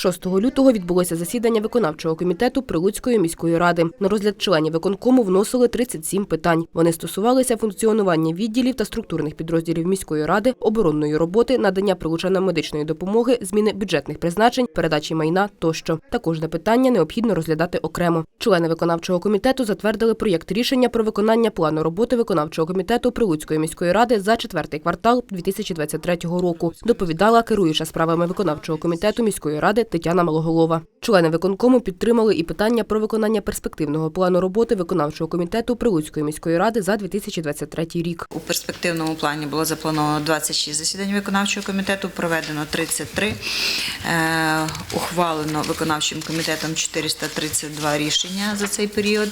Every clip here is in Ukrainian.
6 лютого відбулося засідання виконавчого комітету Прилуцької міської ради. На розгляд членів виконкому вносили 37 питань. Вони стосувалися функціонування відділів та структурних підрозділів міської ради, оборонної роботи, надання прилучанам медичної допомоги, зміни бюджетних призначень, передачі майна тощо. Та кожне питання необхідно розглядати окремо. Члени виконавчого комітету затвердили проєкт рішення про виконання плану роботи виконавчого комітету Прилуцької міської ради за четвертий квартал 2023 року. Доповідала керуюча справами виконавчого комітету міської ради Тетяна Малоголова. Члени виконкому підтримали і питання про виконання перспективного плану роботи виконавчого комітету Прилуцької міської ради за 2023 рік. У перспективному плані було заплановано 26 засідань виконавчого комітету. Проведено 33, е, ухвалено виконавчим комітетом 432 рішення за цей період.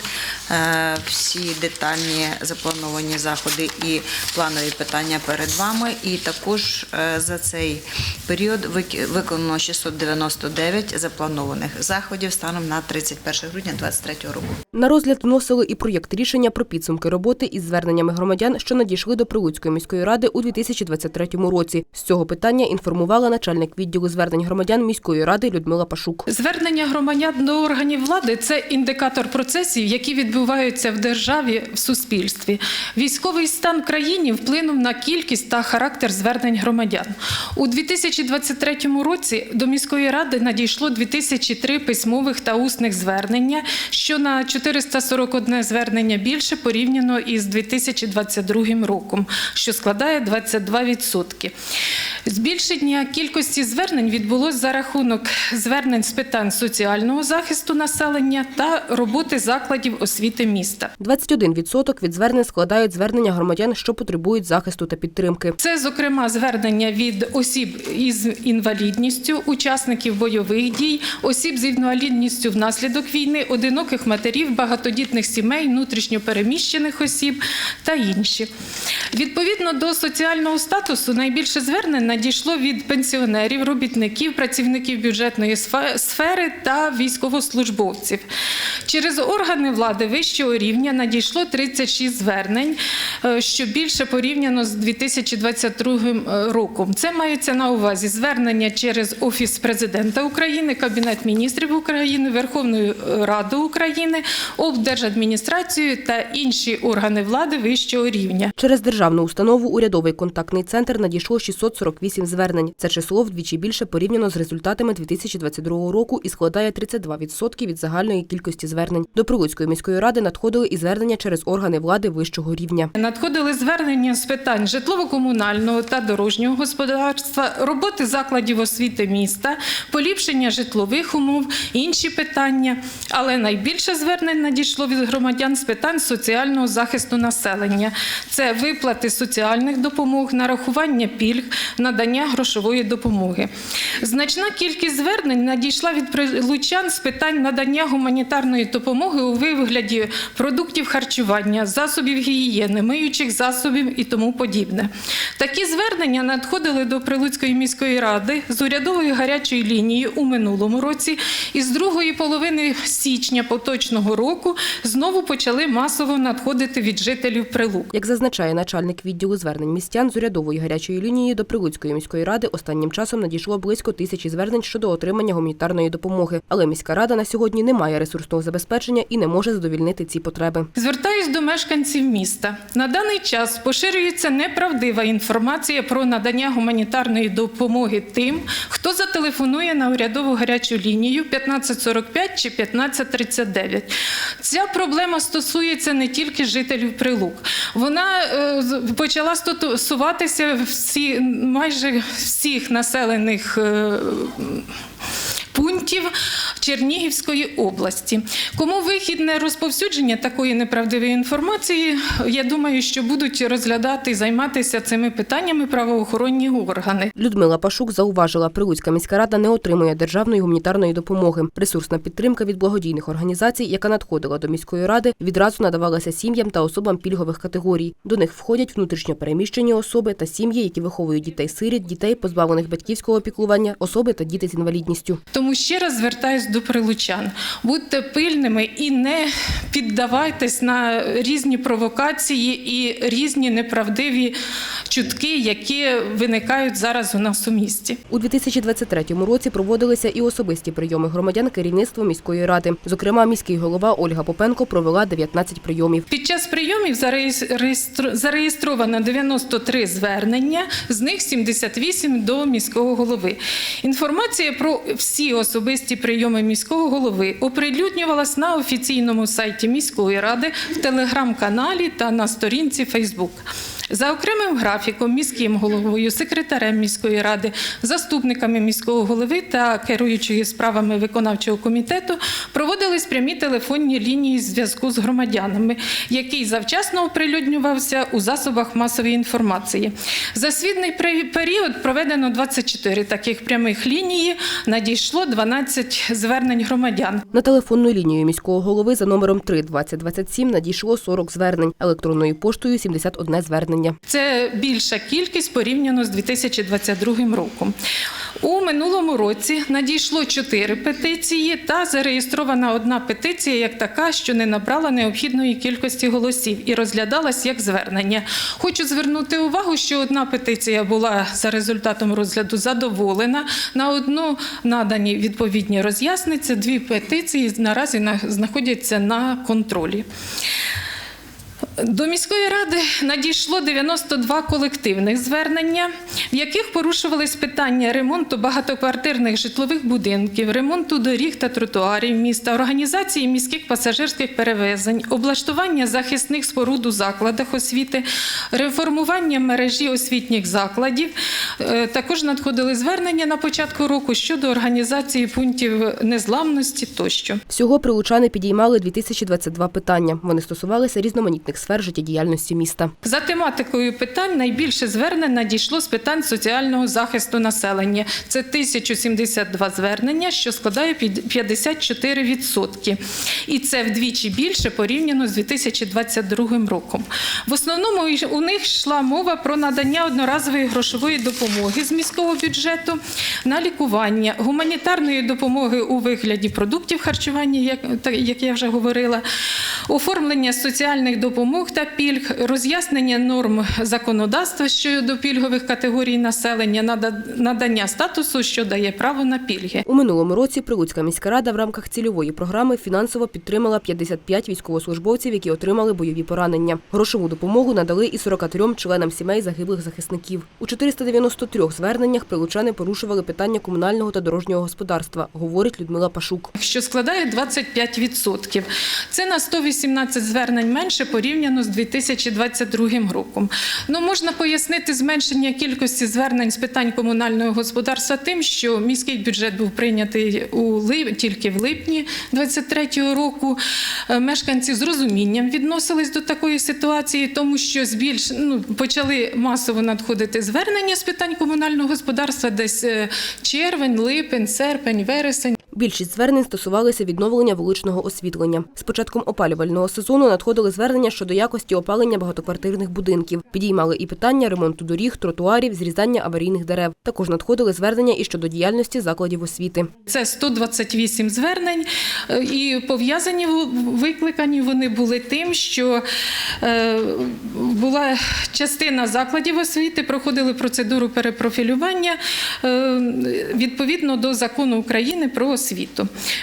Е, всі детальні заплановані заходи і планові питання перед вами. І також е, за цей період виконано 690 99 запланованих заходів станом на 31 грудня 2023 року. На розгляд вносили і проєкт рішення про підсумки роботи із зверненнями громадян, що надійшли до Прилуцької міської ради у 2023 році. З цього питання інформувала начальник відділу звернень громадян міської ради Людмила Пашук. Звернення громадян до органів влади це індикатор процесів, які відбуваються в державі в суспільстві. Військовий стан країні вплинув на кількість та характер звернень громадян у 2023 році. До міської ради надійшло 2003 письмових та усних звернення, що на 441 звернення більше порівняно із 2022 роком, що складає 22%. Збільшення кількості звернень відбулось за рахунок звернень з питань соціального захисту населення та роботи закладів освіти міста. 21% від звернень складають звернення громадян, що потребують захисту та підтримки. Це, зокрема, звернення від осіб із інвалідністю, учасників бойових дій, осіб з інвалідністю внаслідок війни, одиноких матерів, багатодітних сімей, внутрішньопереміщених осіб та інші. Відповідно до соціального статусу, найбільше звернень надійшло від пенсіонерів, робітників, працівників бюджетної сфе- сфери та військовослужбовців. Через органи влади вищого рівня надійшло 36 звернень, е, що більше порівняно з 2022 роком. Це мається на увазі звернення через Офіс президента України, Кабінет міністрів України, Верховну Раду України, облдержадміністрацію та інші органи влади вищого рівня. Через державну установу урядовий контактний центр надійшло 648 звернень. Це число вдвічі більше порівняно з результатами 2022 року і складає 32% від загальної кількості звернень. До Прилуцької міської ради надходили і звернення через органи влади вищого рівня. Надходили звернення з питань житлово-комунального та дорожнього господарства, роботи закладів освіти міста, поліпшення житлових умов, інші питання. Але найбільше звернень надійшло від громадян з питань соціального захисту населення. Це виплати соціальних допомог, нарахування пільг, надання грошової допомоги. Значна кількість звернень надійшла від прилучан з питань надання гуманітарної допомоги у вигляді продуктів харчування, засобів гігієни, миючих засобів і тому подібне. Такі звернення надходили до Прилуцької міської ради з урядової гарячої лінії у минулому році, і з другої половини січня поточного року знову почали масово надходити від жителів Прилук. Як зазначає начальник відділу звернень містян з урядової гарячої лінії до Прилуцької міської ради, останнім часом надійшло близько тисячі звернень щодо отримання гуманітарної допомоги. Але міська рада на сьогодні не має ресурсного забезпечення і не може задовільнити ці потреби. Звертаюсь до мешканців міста. На даний час поширюється неправдива інформація про надання гуманітарної допомоги тим, хто зателефонує на урядову гарячу лінію 1545 чи 1539. Ця проблема стосується не тільки жителів Прилук. Вона е, почала стосуватися всі, майже всіх населених. Пунктів Чернігівської області. Кому вигідне розповсюдження такої неправдивої інформації, я думаю, що будуть розглядати і займатися цими питаннями правоохоронні органи. Людмила Пашук зауважила, Прилуцька міська рада не отримує державної гуманітарної допомоги. Ресурсна підтримка від благодійних організацій, яка надходила до міської ради, відразу надавалася сім'ям та особам пільгових категорій. До них входять внутрішньо переміщені особи та сім'ї, які виховують дітей-сиріт, дітей, позбавлених батьківського опікування, особи та діти з інвалідністю. Тому ще раз звертаюсь до прилучан. Будьте пильними і не піддавайтесь на різні провокації і різні неправдиві чутки, які виникають зараз у нас у місті. У 2023 році проводилися і особисті прийоми громадян керівництва міської ради. Зокрема, міський голова Ольга Попенко провела 19 прийомів. Під час прийомів зареєстр- зареєстровано 93 звернення, з них 78 до міського голови. Інформація про всі особисті прийоми міського голови оприлюднювалась на офіційному сайті міської ради, в телеграм-каналі та на сторінці Фейсбук. За окремим графіком міським головою, секретарем міської ради, заступниками міського голови та керуючої справами виконавчого комітету проводились прямі телефонні лінії зв'язку з громадянами, який завчасно оприлюднювався у засобах масової інформації. За свідний період проведено 24 таких прямих лінії. Надійшло 12 звернень громадян. На телефонну лінію міського голови за номером 3 2027 надійшло 40 звернень, електронною поштою 71 звернення. Це більша кількість порівняно з 2022 роком. У минулому році надійшло 4 петиції та зареєстрована одна петиція як така, що не набрала необхідної кількості голосів і розглядалась як звернення. Хочу звернути увагу, що одна петиція була за результатом розгляду задоволена. На одну надані відповідні роз'яснення. Дві петиції наразі знаходяться на контролі. До міської ради надійшло 92 колективних звернення, в яких порушувались питання ремонту багатоквартирних житлових будинків, ремонту доріг та тротуарів міста, організації міських пасажирських перевезень, облаштування захисних споруд у закладах освіти, реформування мережі освітніх закладів. Е, Також надходили звернення на початку року щодо організації пунктів незламності тощо. Всього прилучани підіймали 2022 питання. Вони стосувалися різноманітних сфер життєдіяльності міста. За тематикою питань найбільше звернень надійшло з питань соціального захисту населення. Це 1072 звернення, що складає під 54%. І це вдвічі більше порівняно з 2022 роком. В основному у них йшла мова про надання одноразової грошової допомоги з міського бюджету на лікування, гуманітарної допомоги у вигляді продуктів харчування, як, як я вже говорила, оформлення соціальних допомог та пільг, роз'яснення норм законодавства щодо пільгових категорій населення, нада- надання статусу, що дає право на пільги. У минулому році Прилуцька міська рада в рамках цільової програми фінансово підтримала 55 військовослужбовців, які отримали бойові поранення. Грошову допомогу надали і 43 членам сімей загиблих захисників. У 493 зверненнях прилучани порушували питання комунального та дорожнього господарства, говорить Людмила Пашук. що складає 25%. Це на 118 звернень менше порівняно з 2022 роком. Ну, можна пояснити зменшення кількості звернень з питань комунального господарства тим, що міський бюджет був прийнятий у лип... тільки в липні 2023 року. Е, Мешканці з розумінням відносились до такої ситуації, тому що збільш... ну, почали масово надходити звернення з питань комунального господарства десь е, червень, липень, серпень, вересень. Більшість звернень стосувалися відновлення вуличного освітлення. З початком опалювального сезону надходили звернення щодо якості опалення багатоквартирних будинків. Підіймали і питання ремонту доріг, тротуарів, зрізання аварійних дерев. Також надходили звернення і щодо діяльності закладів освіти. Це 128 звернень, е, і пов'язані викликані вони були тим, що е, була частина закладів освіти, проходили процедуру перепрофілювання е, відповідно до закону України про освіту.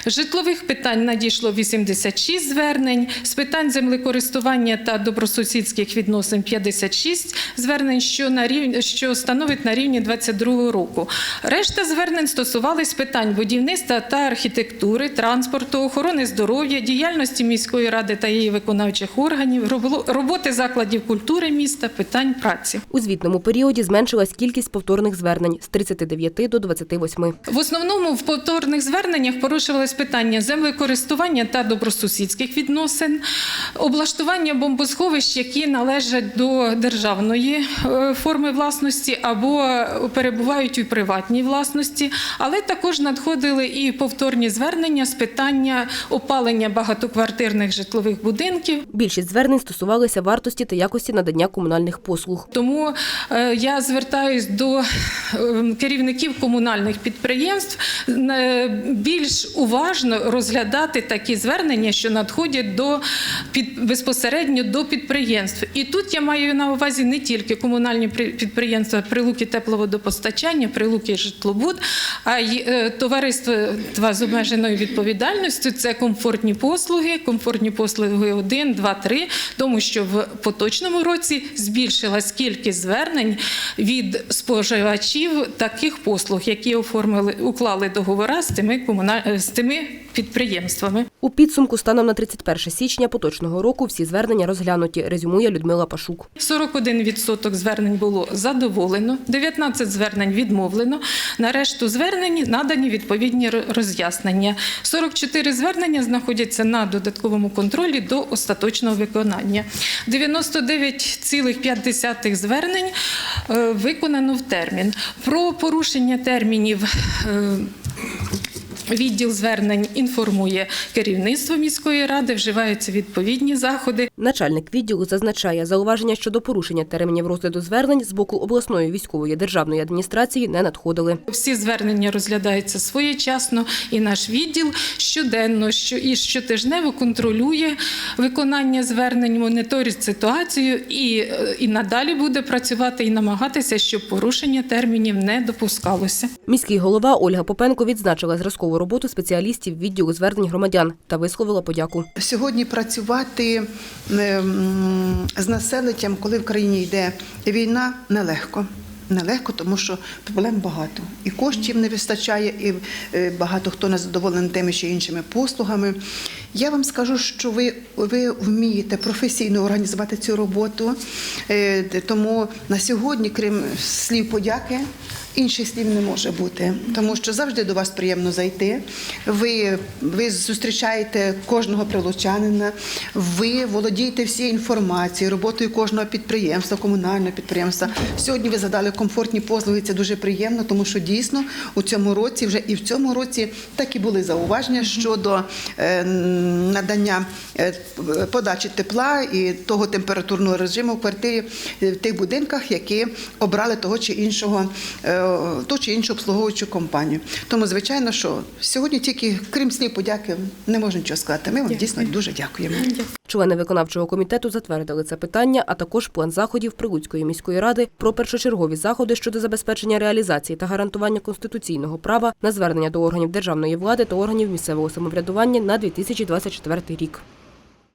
З Житлових питань надійшло 86 звернень, з питань землекористування та добросусідських відносин 56 звернень, що на рівні, що становить на рівні 22 року. Решта звернень стосувались питань будівництва та архітектури, транспорту, охорони здоров'я, діяльності міської ради та її виконавчих органів, роботи закладів культури міста, питань праці. У звітному періоді зменшилась кількість повторних звернень з 39 до 28. В основному в повторних зверненнях порушувались питання землекористування та добросусідських відносин, облаштування бомбосховищ, які належать до державної е, форми власності або перебувають у приватній власності, але також надходили і повторні звернення з питання опалення багатоквартирних житлових будинків. Більшість звернень стосувалися вартості та якості надання комунальних послуг. Тому е, я звертаюсь до е, керівників комунальних підприємств. Більш уважно розглядати такі звернення, що надходять до під безпосередньо до підприємств. І тут я маю на увазі не тільки комунальні підприємства прилуки тепловодопостачання, прилуки житлобуд, а й е, товариства з обмеженою відповідальністю. Це комфортні послуги, комфортні послуги 1, 2, 3, тому що в поточному році збільшилась кількість звернень від споживачів таких послуг, які оформили уклали договори з тими комуналь... е, з тими підприємствами. У підсумку станом на 31 січня поточного року всі звернення розглянуті, резюмує Людмила Пашук. 41% звернень було задоволено, 19 звернень відмовлено. На решту звернень надані відповідні ро- роз'яснення. 44 звернення знаходяться на додатковому контролі до остаточного виконання. 99,5 звернень е, виконано в термін. Про порушення термінів. Відділ звернень інформує керівництво міської ради, вживаються відповідні заходи. Начальник відділу зазначає, зауваження щодо порушення термінів розгляду звернень з боку обласної військової державної адміністрації не надходили. Всі звернення розглядаються своєчасно, і наш відділ щоденно що і щотижнево контролює виконання звернень, моніторить ситуацію і, е, і надалі буде працювати і намагатися, щоб порушення термінів не допускалося. Міський голова Ольга Попенко відзначила зразкову роботу спеціалістів відділу звернень громадян та висловила подяку. Сьогодні працювати ем, з населенням, коли в країні йде війна, нелегко. Нелегко, тому що проблем багато. І коштів не вистачає, і е, багато хто не задоволений тими чи іншими послугами. Я вам скажу, що ви, ви вмієте професійно організувати цю роботу, е, тому на сьогодні, крім слів подяки, Інших слів не може бути, тому що завжди до вас приємно зайти. Ви, ви зустрічаєте кожного прилучанина, ви володієте всією інформацією, роботою кожного підприємства, комунального підприємства. Сьогодні ви задали комфортні послуги. Це дуже приємно, тому що дійсно у цьому році, вже і в цьому році, так і були зауваження щодо е, надання е, подачі тепла і того температурного режиму в квартирі е, в тих будинках, які обрали того чи іншого ту чи іншу обслуговуючу компанію. Тому, звичайно, що сьогодні тільки крім слів подяки не можна нічого сказати. Ми вам дійсно дуже дякуємо. Члени виконавчого комітету затвердили це питання, а також план заходів Прилуцької міської ради про першочергові заходи щодо забезпечення реалізації та гарантування конституційного права на звернення до органів державної влади та органів місцевого самоврядування на 2024 рік.